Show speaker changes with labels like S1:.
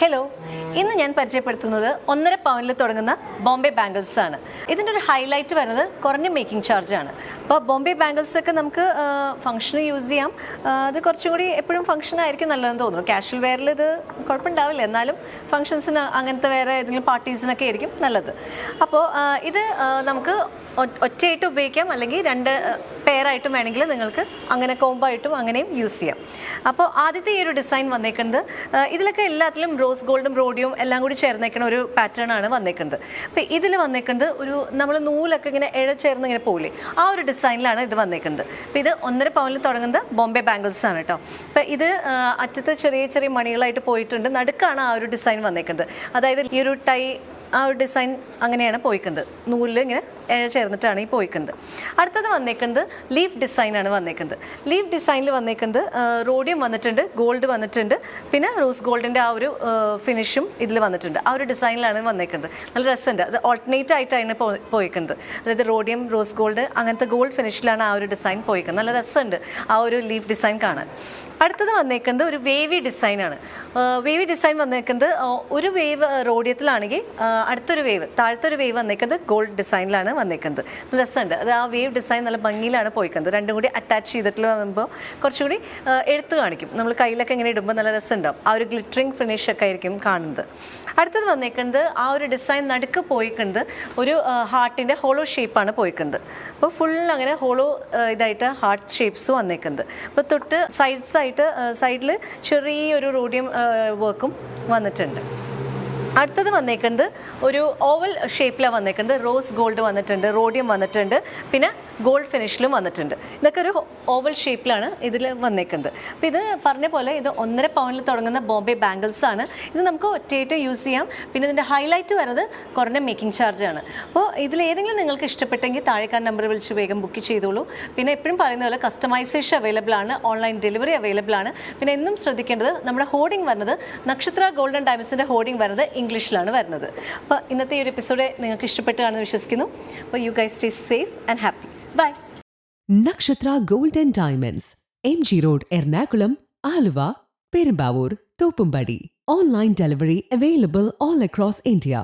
S1: Hello ഇന്ന് ഞാൻ പരിചയപ്പെടുത്തുന്നത് ഒന്നര പവനിൽ തുടങ്ങുന്ന ബോംബെ ബാംഗിൾസ് ആണ്. ഇതിന്റെ ഒരു ഹൈലൈറ്റ് വരുന്നത് കുറഞ്ഞ മേക്കിംഗ് ചാർജ് ആണ്. അപ്പോൾ ബോംബെ ബാംഗിൾസ് ഒക്കെ നമുക്ക് ഫംഗ്ഷന് യൂസ് ചെയ്യാം. അത് കുറച്ചും കൂടി എപ്പോഴും ഫംഗ്ഷൻ ആയിരിക്കും നല്ലതെന്ന് തോന്നുന്നു. കാഷ്വൽ വെയറിൽ ഇത് കുഴപ്പമുണ്ടാവില്ല. എന്നാലും ഫംഗ്ഷൻസിന് അങ്ങനത്തെ വേറെ ഏതെങ്കിലും പാർട്ടീസിനൊക്കെ ആയിരിക്കും നല്ലത്. അപ്പോൾ ഇത് നമുക്ക് ഒറ്റയായിട്ട് ഉപയോഗിക്കാം. അല്ലെങ്കിൽ രണ്ട് പെയറായിട്ടും വേണമെങ്കിൽ നിങ്ങൾക്ക് അങ്ങനെ കോമ്പായിട്ടും അങ്ങനെയും യൂസ് ചെയ്യാം. അപ്പോൾ ആദ്യത്തെ ഈ ഒരു ഡിസൈൻ വന്നേക്കുന്നത് ഇതിലൊക്കെ എല്ലാത്തിലും റോസ് ഗോൾഡും റോഡിയും എല്ലാം കൂടി ചേർന്നേക്കുന്ന ഒരു പാറ്റേൺ ആണ് വന്നേക്കുന്നത്. അപ്പൊ ഇതിൽ വന്നേക്കുന്നത് ഒരു നമ്മൾ നൂലൊക്കെ ഇങ്ങനെ ഇഴ ചേർന്ന് ഇങ്ങനെ പോകില്ലേ ആ ഒരു ഡിസൈനിലാണ് ഇത് വന്നേക്കുന്നത്. അപ്പൊ ഇത് ഒന്നര പവനിൽ തുടങ്ങുന്നത് ബോംബെ ബാംഗിൾസ് ആണ് കേട്ടോ അപ്പൊ ഇത് അറ്റത്ത് ചെറിയ ചെറിയ മണികളായിട്ട് പോയിട്ടുണ്ട്. നടുക്കാണ് ആ ഒരു ഡിസൈൻ വന്നേക്കുന്നത്. അതായത് ഈ ഒരു ടൈ ആ ഒരു ഡിസൈൻ അങ്ങനെയാണ് പോയിക്കുന്നത്. നൂലിൽ ഇങ്ങനെ ചേർന്നിട്ടാണ് ഈ പോയിക്കുന്നത്. അടുത്തത് വന്നേക്കുന്നത് ലീഫ് ഡിസൈനാണ് വന്നേക്കുന്നത്. ലീഫ് ഡിസൈനിൽ വന്നേക്കുന്നത് റോഡിയം വന്നിട്ടുണ്ട് ഗോൾഡ് വന്നിട്ടുണ്ട് പിന്നെ റോസ് ഗോൾഡിന്റെ ആ ഒരു ഫിനിഷും ഇതിൽ വന്നിട്ടുണ്ട്. ആ ഒരു ഡിസൈനിലാണ് വന്നേക്കുന്നത്. നല്ല രസമുണ്ട്. അത് ഓൾട്ടർനേറ്റ് ആയിട്ടാണ് പോയിക്കുന്നത്. അതായത് റോഡിയം റോസ് ഗോൾഡ് അങ്ങനത്തെ ഗോൾഡ് ഫിനിഷിലാണ് ആ ഒരു ഡിസൈൻ പോയിക്കുന്നത്. നല്ല രസമുണ്ട് ആ ഒരു ലീഫ് ഡിസൈൻ കാണാൻ. അടുത്തത് വന്നേക്കുന്നത് ഒരു വേവി ഡിസൈനാണ് വേവി ഡിസൈൻ വന്നേക്കുന്നത് ഒരു വേവ് റോഡിയത്തിലാണെങ്കിൽ അടുത്തൊരു വേവ് താഴത്തൊരു വേവ് വന്നേക്കുന്നത് ഗോൾഡ് ഡിസൈനിലാണ് വന്നേക്കുന്നത്. രസമുണ്ട് അത് ആ വേവ് ഡിസൈൻ നല്ല ഭംഗിയിലാണ് പോയിക്കുന്നത്. രണ്ടും കൂടി അറ്റാച്ച് ചെയ്തിട്ട് വരുമ്പോൾ കുറച്ചുകൂടി എടുത്തു എടുത്ത് കാണിക്കും. നമ്മൾ കയ്യിലൊക്കെ ഇങ്ങനെ ഇടുമ്പോൾ നല്ല രസമുണ്ടാവും. ആ ഒരു ഗ്ലിറ്ററിങ് ഫിനിഷ് ഒക്കെ ആയിരിക്കും കാണുന്നത്. അടുത്തത് വന്നേക്കുന്നത് ആ ഒരു ഡിസൈൻ നടുക്ക് പോയിക്കുന്നത് ഒരു ഹാർട്ടിന്റെ ഹോളോ ഷേപ്പാണ് പോയിക്കുന്നത്. അപ്പോൾ ഫുൾ അങ്ങനെ ഹോളോ ഇതായിട്ട് ഹാർട്ട് ഷേപ്സ് വന്നേക്കുന്നത്. അപ്പോൾ തൊട്ട് സൈഡ്സായിട്ട് സൈഡിൽ ചെറിയൊരു റോഡിയം വർക്കും വന്നിട്ടുണ്ട്. അടുത്തത് വന്നേക്കുന്നത് ഒരു ഓവൽ ഷേപ്പിലാണ് വന്നേക്കുന്നത്. റോസ് ഗോൾഡ് വന്നിട്ടുണ്ട് റോഡിയം വന്നിട്ടുണ്ട് പിന്നെ ഗോൾഡ് ഫിനിഷിലും വന്നിട്ടുണ്ട്. ഇതൊക്കെ ഒരു ഓവൽ ഷേപ്പിലാണ് ഇതിൽ വന്നേക്കുന്നത്. അപ്പോൾ ഇത് പറഞ്ഞ പോലെ ഇത് ഒന്നര പവനിൽ തുടങ്ങുന്ന ബോംബെ ബാംഗിൾസ് ആണ്. ഇത് നമുക്ക് ഒറ്റയായിട്ട് യൂസ് ചെയ്യാം. പിന്നെ ഇതിന്റെ ഹൈലൈറ്റ് വരുന്നത് കുറഞ്ഞ മേക്കിംഗ് ചാർജ് ആണ്. അപ്പോൾ ഇതിൽ ഏതെങ്കിലും നിങ്ങൾക്ക് ഇഷ്ടപ്പെട്ടെങ്കിൽ താഴെക്കാർ നമ്പർ വിളിച്ച് വേഗം ബുക്ക് ചെയ്തോളൂ. പിന്നെ എപ്പോഴും പറയുന്ന പോലെ കസ്റ്റമൈസേഷൻ അവൈലബിൾ ആണ്. ഓൺലൈൻ ഡെലിവറി അവൈലബിൾ ആണ്. പിന്നെ എന്നും ശ്രദ്ധിക്കേണ്ടത് നമ്മുടെ ഹോർഡിംഗ് വരുന്നത് നക്ഷത്ര ഗോൾഡൻ ഡയമണ്ട്സിന്റെ ഹോർഡിംഗ് വരുന്നത് ഇംഗ്ലീഷിലാണ് വരുന്നത്. അപ്പോൾ ഇന്നത്തെ ഈ ഒരു എപ്പിസോഡ് നിങ്ങൾക്ക് ഇഷ്ടപ്പെട്ടാണെന്ന് വിശ്വസിക്കുന്നു. അപ്പോൾ you guys stay safe and happy bye
S2: Nakshatra golden diamonds M G road Ernakulam Aluva Perumbavoor Thoppumpady. Online delivery available all across India